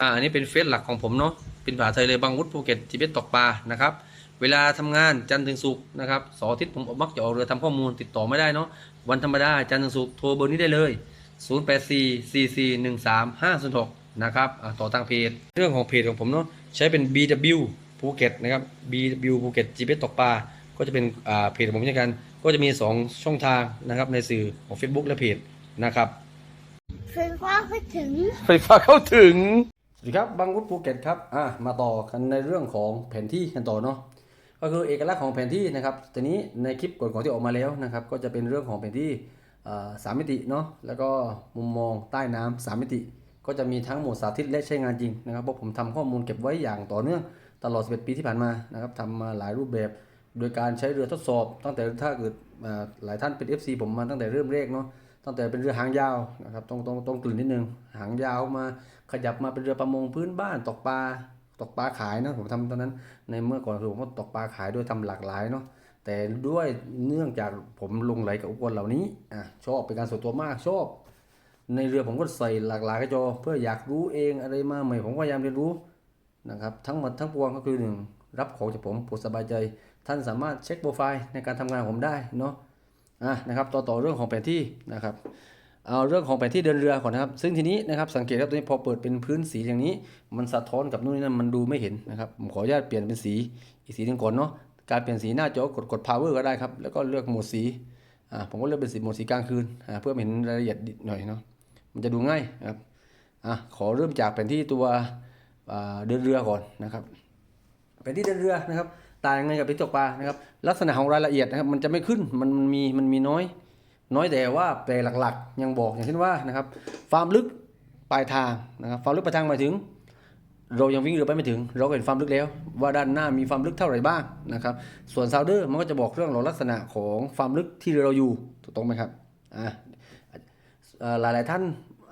อ่าอันนี้เป็นเฟซหลักของผมเนาะเป็นภาษาไทยเลยบางวุฒิภูเก็ตจีเบสตกปลานะครับเวลาทำงานจันทร์ถึงศุกร์นะครับเสาร์อาทิตย์ผมมักจะออกเรือทำข้อมูลติดต่อไม่ได้เนาะวันธรรมดาจันทร์ถึงศุกร์โทรเบอร์นี้ได้เลย 0 8 4 4 4 1 3 5 0 6นะครับอ่าต่อทางเพจ เรื่องของเพจของผมเนาะใช้เป็น BW ภูเก็ตนะครับ BW ภูเก็ตจีเบสตกปลาก็จะเป็นอ่าเพจของผมเช่นกัน ก็จะมี 2 ช่องทางนะครับในสื่อของ Facebook และเพจนะครับไฟฟ้าก็ถึงไฟฟ้าเข้าถึง สวัสดีครับบางวุฒิภูเก็ตครับอะมาต่อกันในเรื่องของแผนที่กันต่อเนาะก็คือเอกลักษณ์ของแผนที่นะครับทีนี้ในคลิปก่อนๆที่ออกมาแล้วนะครับ ก็จะเป็นเรื่องของแผนที่สามมิติเนาะแล้วก็มุมมองใต้น้ำสามมิติ ก็จะมีทั้งหมดสาธิตและใช้งานจริงนะครับเพราะผมทำข้อมูลเก็บไว้อย่างต่อเนื่องตลอด 11 ปีที่ผ่านมานะครับทำมาหลายรูปแบบ โดยการใช้เรือทดสอบ ตั้งแต่ถ้าเกิดหลายท่านเป็น FC ผมมาตั้งแต่เริ่มแรกเนาะ ตั้งแต่เป็นเรือหางยาวนะครับต้องต้องต้องกลืนนิดนึงหางยาวมาขยับมาเป็นเรือประมงพื้นบ้านตกปลาตกปลาขายนะผมทำตอนนั้นในเมื่อก่อนคือผมก็ตกปลาขายด้วยทำหลากหลายเนาะแต่ด้วยเนื่องจากผมลงไหลกับอุปกรณ์เหล่านี้อะชอบเป็นการส่วนตัวมากชอบ ในเรือผมก็ใส่หลากหลายกระจอเพื่ออยากรู้เองอะไรมาใหม่ผมก็พยายามเรียนรู้นะครับทั้งหมดทั้งปวงก็คือหนึ่งรับของจากผมปวดสบายใจ ท่านสามารถเช็คโปรไฟล์ในการทำงานของผมได้เนาะ อะนะครับต่อต่อเรื่องของแผนที่นะครับเอาเรื่องของแผนที่เดินเรือก่อนนะครับ ซึ่งทีนี้นะครับสังเกตครับตัวนี้พอเปิดเป็นพื้นสีอย่างนี้ มันสะท้อนกับนู่นนี่นั่นมันดูไม่เห็นนะครับผมขออนุญาตเปลี่ยนเป็นสีอีกสีหนึ่งก่อนเนาะการเปลี่ยนสีหน้าจอกดกด power ก็ได้ครับแล้วก็เลือกโหมดสีอ่าผมก็เลือกเป็นสีโหมดสีกลางคืนอ่าเพื่อเห็นรายละเอียดหน่อยเนาะมันจะดูง่ายนะครับอะขอเริ่มจากแผนที่ตัวเดินเรือก่อนนะครับแผนที่เดินเรือนะครับ ต่างยังไงกับแผนที่ตกปลานะครับลักษณะของรายละเอียดนะครับมันจะไม่ขึ้นมันมีมันมีน้อย น้อยแต่ว่าแปลหลักๆ ยังบอกอย่างเช่นว่านะครับความลึกปลายทางนะครับความลึกปลายทางหมายถึง เรายังวิ่งเรือไปไม่ถึง เราก็เห็นความลึกแล้ว ว่าด้านหน้ามีความลึกเท่าไหร่บ้างนะครับ ส่วนซาวเดอร์มันก็จะบอกเรื่องลักษณะของความลึกที่เรือเราอยู่ถูกต้องไหมครับอ่าเอ่อหลายๆท่าน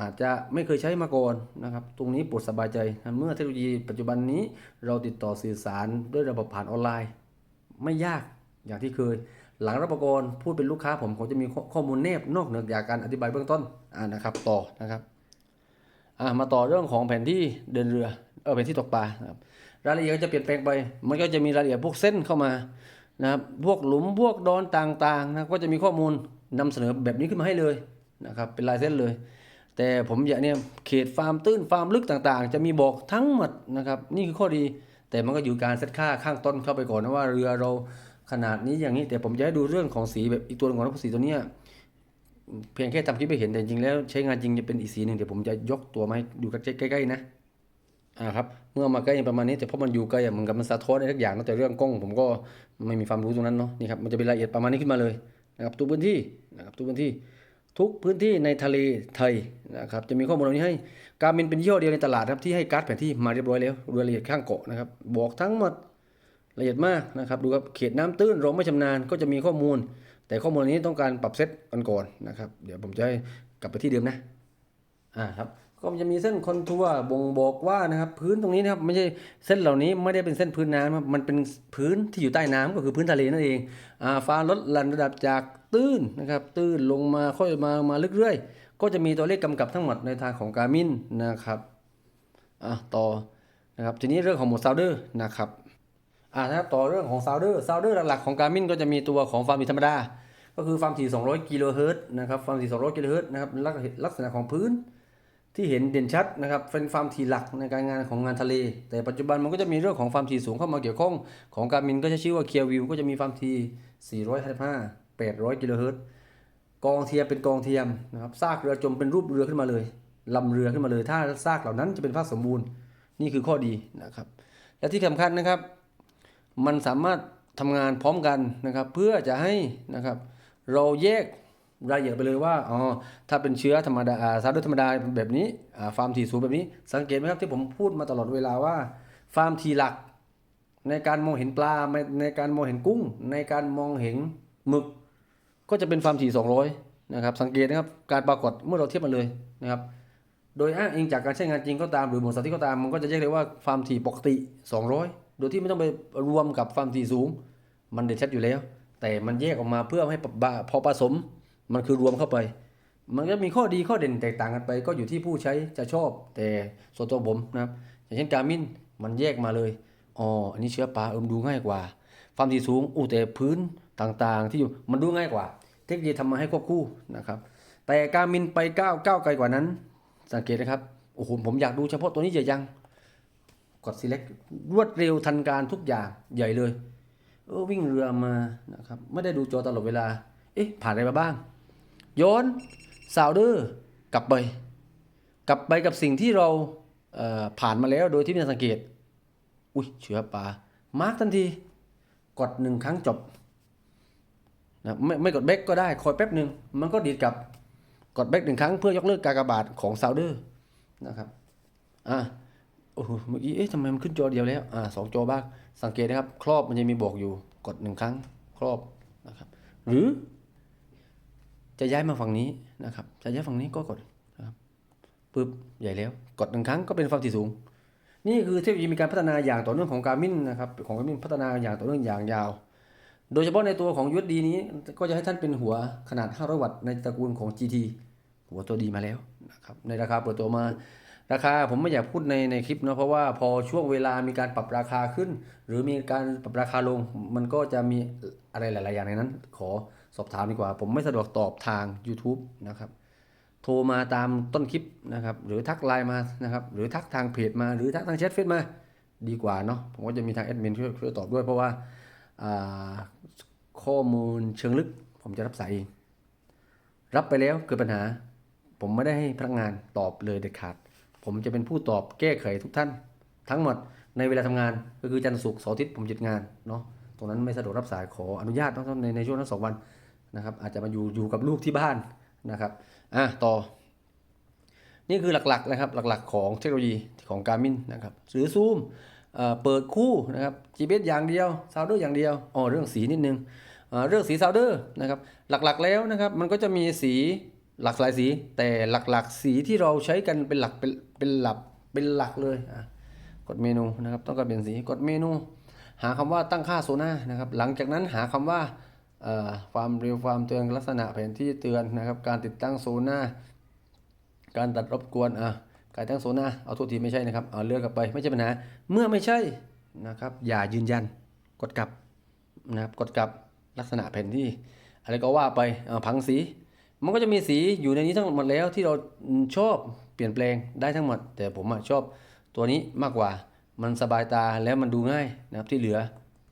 อาจจะไม่เคยใช้มาก่อนนะครับ ตรงนี้ปรดสบายใจ เมื่อเทคโนโลยีปัจจุบันนี้เราติดต่อสื่อสารด้วยระบบผ่านออนไลน์ ไม่ยากอย่างที่เคย หลังรับประกรพูดเป็นลูกค้าผมผมจะมีข้อมูลแนบนอกเหนือจากการอธิบายเบื้องต้นอ่านะครับต่อนะครับอ่ามาต่อเรื่องของแผนที่เดินเรือเออแผนที่ตกปลาครับรายละเอียดก็จะเปลี่ยนแปลงไปมันก็จะมีรายละเอียดพวกเส้นเข้ามานะครับพวกหลุมพวกดอนต่างๆนะก็จะมีข้อมูลนำเสนอแบบนี้ขึ้นมาให้เลยนะครับเป็นลายเส้นเลย แต่ผมอยากเนี่ยเขตฟาร์มตื้นฟาร์มลึกต่างๆ จะมีบอกทั้งหมดนะครับ นี่คือข้อดี แต่มันก็อยู่การเซตค่าข้างต้นเข้าไปก่อนนะว่าเรือเราขนาดนี้อย่างนี้ แต่ผมจะให้ดูเรื่องของสีแบบอีกตัวหนึงก่อนนะสีตัวเนี้ยเพียงแค่ทำคลิปไปเห็นแต่จริงๆแล้วใช้งานจริงจะเป็นอีกสีหนึ่งเดี๋ยวผมจะยกตัวมาให้ดูใกล้ๆนะอ่าครับเมื่อมาใกล้ประมาณนี้แต่เพราะมันอยู่ใกล้อะเหมือนกับมันสะท้อนอะไรทุกอย่างแต่เรื่องกล้องผมก็ไม่มีความรู้ตรงนั้นเนาะนี่ครับมันจะเป็นรายละเอียดประมาณนี้ขึ้นมาเลยนะครับทุกพื้นที่นะครับทุกพื้นที่ ทุกพื้นที่ในทะเลไทยนะครับจะมีข้อมูลเหล่านี้ให้การบินเป็นยี่ห้อเดียวในตลาดครับที่ให้การ์ดแผนที่มาเรียบร้อยแล้วรายละเอียดข้างเกาะนะครับบอกทั้งหมดละเอียดมากนะครับดูครับเขตน้ำตื้นเราไม่ชำนาญก็จะมีข้อมูล แต่ข้อมูลนี้ต้องการปรับเซตกันก่อนนะครับ เดี๋ยวผมจะให้กลับไปที่เดิมนะอ่าครับ ก็มันจะมีเส้นคอนทัวร์บ่งบอกว่านะครับพื้นตรงนี้นะครับไม่ใช่เส้นเหล่านี้ไม่ได้เป็นเส้นพื้นน้ำครับมันเป็นพื้นที่อยู่ใต้น้ำก็คือพื้นทะเลนั่นเองอ่าฟ้าลดหลั่นระดับจากตื้นนะครับตื้นลงมาค่อยมามาลึกเรื่อยก็จะมีตัวเลขกำกับทั้งหมดในทางของการมินนะครับอะต่อนะครับทีนี้เรื่องของหมดซาวเดอร์นะครับอ่านะครับต่อเรื่องของซาวเดอร์ซาวเดอร์หลักๆของการมินก็จะมีตัวของความถี่ธรรมดา ก็คือความถี่ 200 กิโลเฮิรตซ์นะครับความถี่ 200 กิโลเฮิรตซ์นะครับลักษณะของพื้น ที่เห็นเด่นชัดนะครับเป็นความถี่หลักในการงานของงานทะเล แต่ปัจจุบันมันก็จะมีเรื่องของความถี่สูงเข้ามาเกี่ยวข้อง ของการมินก็จะชื่อว่าเคียร์วิวก็จะมีความถี่455 800กิโลเฮิรตซ์กองเทียมเป็นกองเทียมนะครับซากเรือจมเป็นรูปเรือขึ้นมาเลยลำเรือขึ้นมาเลย ถ้าซากเหล่านั้นจะเป็นภาพสมบูรณ์นี่คือข้อดีนะครับ และที่สำคัญนะครับ มันสามารถทำงานพร้อมกันนะครับ เพื่อจะให้นะครับ เราแยก รายละเอียดไปเลยว่าอ๋อถ้าเป็นเชื้อธรรมดาอ่าซาร์ดธรรมดาแบบนี้ฟาร์มถี่สูงแบบนี้ สังเกตไหมครับที่ผมพูดมาตลอดเวลาว่า ฟาร์มถี่หลัก ในการมองเห็นปลาในการมองเห็นกุ้ง ในการมองเห็นหมึก ก็จะเป็นฟาร์มถี่200นะครับสังเกตนะครับการปรากฏเมื่อเราเทียบมันเลยนะครับโดยอ้างอิงจากการใช้งานจริงก็ตามหรือหมวดสาธิตก็ตามมันก็จะแยกได้ว่าฟาร์มถี่ปกติ 200 โดยที่ไม่ต้องไปรวมกับฟาร์มถี่สูง มันเด่นชัดอยู่แล้ว แต่มันแยกออกมาเพื่อให้พอผสม มันคือรวมเข้าไป มันก็มีข้อดีข้อเด่นแตกต่างกันไป ก็อยู่ที่ผู้ใช้จะชอบ แต่ส่วนตัวผมนะครับอย่างเช่นการมินมันแยกมาเลยอ๋ออันนี้เชื้อปลาเอิมดูง่ายกว่าความถี่สูงอู้แต่พื้นต่างๆ ที่อยู่มันดูง่ายกว่า เทคโนโลยีทำมาให้ควบคู่นะครับ แต่การมินไปก้าวก้าวไกลกว่านั้น สังเกตนะครับโอ้โหผมอยากดูเฉพาะตัวนี้จะยังกด select รวดเร็วทันการทุกอย่างใหญ่เลย เออวิ่งเรือมานะครับ ไม่ได้ดูจอตลอดเวลา เอ๊ะ ผ่านอะไรมาบ้าง ยนซาวเดอร์กลับไป กลับไปกับสิ่งที่เราเผ่านมาแล้วโดยที่ไม่สังเกต อุ้ยเชื้อปลามาร์กทันที กดหนึ่งครั้งจบนะไม่ไม่กดเบรกก็ได้คอยแป๊บหนึ่งมันก็ดีดกลับกดเบรกหนึ่งครั้งเพื่อยกเลิกการกระบาดของซาวเดอร์นะครับอะโอ้โหเมื่อกี้เอ๊ะทำไมมันขึ้นจอเดียวแล้วอ่าสองจอบ้างสังเกตนะครับ ครอบมันจะมีบอกอยู่กดหนึ่งครั้งครอบนะครับ หรือ จะย้ายมาฝั่งนี้นะครับ จะย้ายฝั่งนี้ก็กดนะครับปึ๊บใหญ่แล้ว กดหนึ่งครั้งก็เป็นความถี่สูง นี่คือเทคโนโลยีมีการพัฒนาอย่างต่อเนื่องของการมินนะครับของการมินพัฒนาอย่างต่อเนื่องอย่างยาว โดยเฉพาะในตัวของ USD นี้ก็จะให้ท่านเป็นหัวขนาด 500 วัตต์ในตระกูลของ GT หัวตัวดีมาแล้วนะครับในราคาเปิดตัวมาราคาผมไม่อยากพูดในในคลิปเนาะเพราะว่าพอช่วงเวลามีการปรับราคาขึ้น หรือมีการปรับราคาลง มันก็จะมีอะไรหลาย ๆ อย่างในนั้น ขอ สอบถามดีกว่า ผมไม่สะดวกตอบทาง YouTube นะครับโทรมาตามต้นคลิปนะครับหรือทักไลน์มานะครับหรือทักทางเพจมาหรือทักทางแชทเฟซมาดีกว่าเนาะผมก็จะมีทางแอดมินช่วยช่วยตอบด้วยเพราะว่าาข้อมูลเชิงลึก ผมจะรับสายเองรับไปแล้วเกิดปัญหา ผมไม่ได้ให้พนักงานตอบเลยเด็ดขาด ผมจะเป็นผู้ตอบแก้ไขทุกท่าน ทั้งหมดในเวลาทำงานก็คือจันทร์ศุกร์เสาร์อาทิตย์ผมหยุดงานเนาะ ตรงนั้นไม่สะดวกรับสายขออนุญาตต้องในในช่วงนั้นสองวันนะครับ อาจจะมาอยู่อยู่กับลูกที่บ้านนะครับอะต่อ นี่คือหลักๆนะครับหลักๆ ของเทคโนโลยีของการมินนะครับหรือซูมเปิดคู่นะครับ GPS อย่างเดียวซาวเดอร์อย่างเดียวอ๋อเรื่องสีนิดนึงเรื่องสีซาวเดอร์นะครับหลักๆแล้วนะครับมันก็จะมีสีหลากหลายสี แต่หลักๆสีที่เราใช้กันเป็นหลักเป็นเป็นหลักเป็นหลักเลยอะกดเมนูนะครับต้องการเปลี่ยนสีกดเมนู หาคำว่าตั้งค่าโซน่านะครับ หลังจากนั้นหาคำว่าความเร็วความเตือนลักษณะแผนที่เตือนนะครับ การติดตั้งโซน่าการตัดรบกวนอะการตั้งโซน่าเอาโทษทีไม่ใช่นะครับเอาเลือกกลับไปไม่ใช่ปัญหาเมื่อไม่ใช่นะครับ อย่ายืนยันกดกลับนะครับกดกลับลักษณะแผนที่ อะไรก็ว่าไปผังสี มันก็จะมีสีอยู่ในนี้ทั้งหมดแล้วที่เราชอบเปลี่ยนแปลงได้ทั้งหมด แต่ผมอะชอบตัวนี้มากกว่า มันสบายตาแล้วมันดูง่ายนะครับที่เหลือ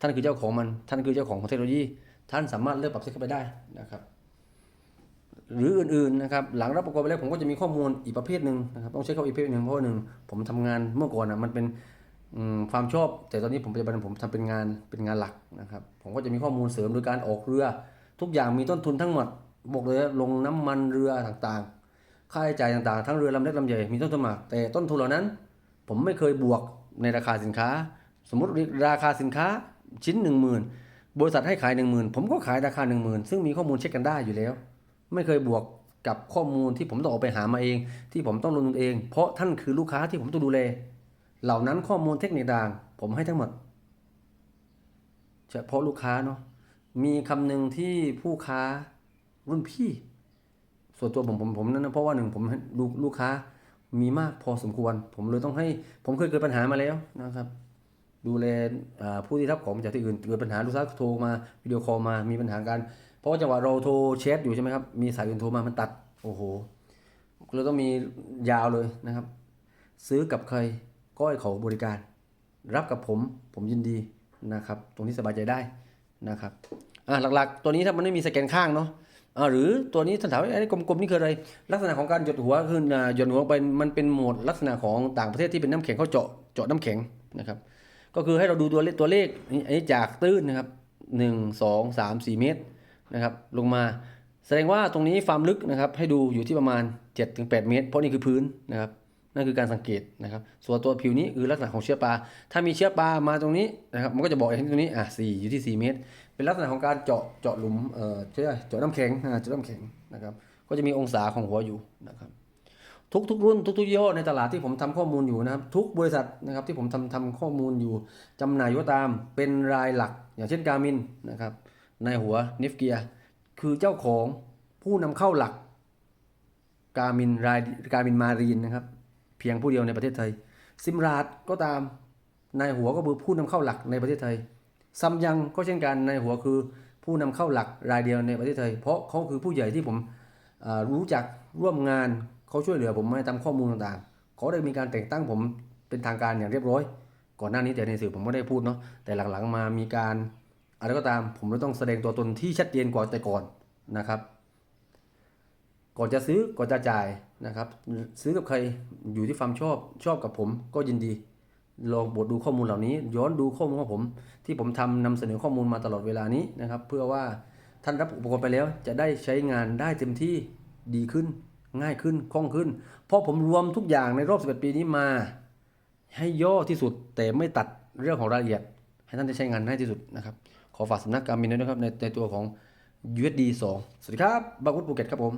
ท่านคือเจ้าของมันท่านคือเจ้าของเทคโนโลยี ท่านสามารถเลือกปรับเซตเข้าไปได้นะครับ หรืออื่นๆนะครับหลังรับประกันไปแล้วผมก็จะมีข้อมูลอีกประเภทหนึ่งนะครับต้องใช้ข้ออีกประเภทหนึ่งเพราะว่าหนึ่งผมทำงานเมื่อก่อนอะมันเป็นความชอบ แต่ตอนนี้ผมปัจจุบันผมทำเป็นงานเป็นงานหลักนะครับ ผมก็จะมีข้อมูลเสริมโดยการออกเรือ ทุกอย่างมีต้นทุนทั้งหมดบอกเลยลงน้ำมันเรือต่างๆ ค่าใช้จ่ายต่างๆ ทั้งเรือลำเล็กลำใหญ่มีต้นทุนมากแต่ต้นทุนเหล่านั้น ผมไม่เคยบวก ในราคาสินค้า สมมติราคาสินค้าชิ้น 1 0,000 บริษัทให้ขาย 1 0,000 ผมก็ขายราคา 1 0,000 ซึ่งมีข้อมูลเช็คกันได้อยู่แล้ว ไม่เคยบวกกับข้อมูลที่ผมต้องออกไปหามาเอง ที่ผมต้องลงทุนเอง เพราะท่านคือลูกค้าที่ผมต้องดูแลเหล่านั้นข้อมูลเทคนิคต่างผมให้ทั้งหมดเฉพาะลูกค้าเนาะมีคำหนึ่งที่ผู้ค้ารุ่นพี่ ส่วนตัวผมผมผมนั้นนะเพราะว่าหนึ่งผมลูกลูกค้า มีมากพอสมควร ผมเลยต้องให้ผมเคยเกิดปัญหามาแล้วนะครับ ดูแลผู้ที่รับของจากที่อื่นเกิดปัญหาลูกค้าโทรมาวิดีโอคอลมามีปัญหากัน เพราะว่าจังหวะเราโทรแชทอยู่ใช่ไหมครับมีสายอื่นโทรมามันตัดโอ้โหเราต้องมียาวเลยนะครับ ซื้อกับใครก็ให้เขาบริการ รับกับผมผมยินดีนะครับ ตรงนี้สบายใจได้นะครับอ่าหลักๆ ตัวนี้ถ้ามันไม่มีสแกนข้างเนาะ หรือตัวนี้ท่านถามว่าไอ้กลมๆนี่คืออะไร ลักษณะของการหยดหัวคือหยดหัวไปมันเป็นโหมดลักษณะของต่างประเทศที่เป็นน้ำแข็งเขาเจาะเจาะน้ำแข็งนะครับก็คือให้เราดูตัวเลขตัวเลขนี่อันนี้จากตื้นนะครับหนึ่งสองสามสี่เมตรนะครับลงมาแสดงว่าตรงนี้ความลึกนะครับให้ดูอยู่ที่ประมาณ 7-8ถึงเมตร เพราะนี่คือพื้นนะครับ นั่นคือการสังเกตนะครับ ส่วนตัวผิวนี้คือลักษณะของเชื้อปลา ถ้ามีเชื้อปลามาตรงนี้นะครับ มันก็จะบอกอย่างที่ตรงนี้ อะสี่อยู่ที่ 4 เมตร เป็นลักษณะของการเจาะ เจาะหลุม เอ่อเชื่อเจาะน้ำแข็งเจาะน้ำแข็งนะครับ ก็จะมีองศาของหัวอยู่นะครับ ทุกทุกรุ่นทุกทุกยี่ห้อในตลาดที่ผมทำข้อมูลอยู่นะครับ ทุกบริษัทนะครับที่ผมทำทำข้อมูลอยู่จำหน่ายอยู่ก็ตาม เป็นรายหลัก อย่างเช่นการมินนะครับ ในหัวนิฟเกียคือเจ้าของผู้นำเข้าหลักการมินรายการมินมารีนนะครับ เพียงผู้เดียวในประเทศไทย ซิมราดก็ตามนายหัวก็คือผู้นำเข้าหลักในประเทศไทยซัมยังก็เช่นกันนายหัวคือผู้นำเข้าหลักรายเดียวในประเทศไทย เพราะเขาคือผู้ใหญ่ที่ผมรู้จักร่วมงานเขาช่วยเหลือผมมาตามข้อมูลต่างๆเขาได้มีการแต่งตั้งผมเป็นทางการอย่างเรียบร้อย ก่อนหน้านี้แต่ในสื่อผมไม่ได้พูดเนาะแต่หลังๆมามีการอะไรก็ตามผมเลยต้องแสดงตัวตนที่ชัดเจนกว่าแต่ก่อนนะครับ ก่อนจะซื้อก่อนจะจ่ายนะครับ ซื้อกับใครอยู่ที่ความชอบชอบกับผมก็ยินดี ลองบดดูข้อมูลเหล่านี้ ย้อนดูข้อมูลของผม ที่ผมทำนำเสนอข้อมูลมาตลอดเวลานี้นะครับ เพื่อว่าท่านรับอุปกรณ์ไปแล้ว จะได้ใช้งานได้เต็มที่ดีขึ้น ง่ายขึ้นคล่องขึ้น เพราะผมรวมทุกอย่างในรอบ11ปีนี้มา ให้ย่อที่สุดแต่ไม่ตัดเรื่องของรายละเอียด ให้ท่านได้ใช้งานให้ที่สุดนะครับขอฝากสำนักการบินด้วยนะครับในในตัวของ USD 2สวัสดีครับบางวุฒิภูเก็ตครับผม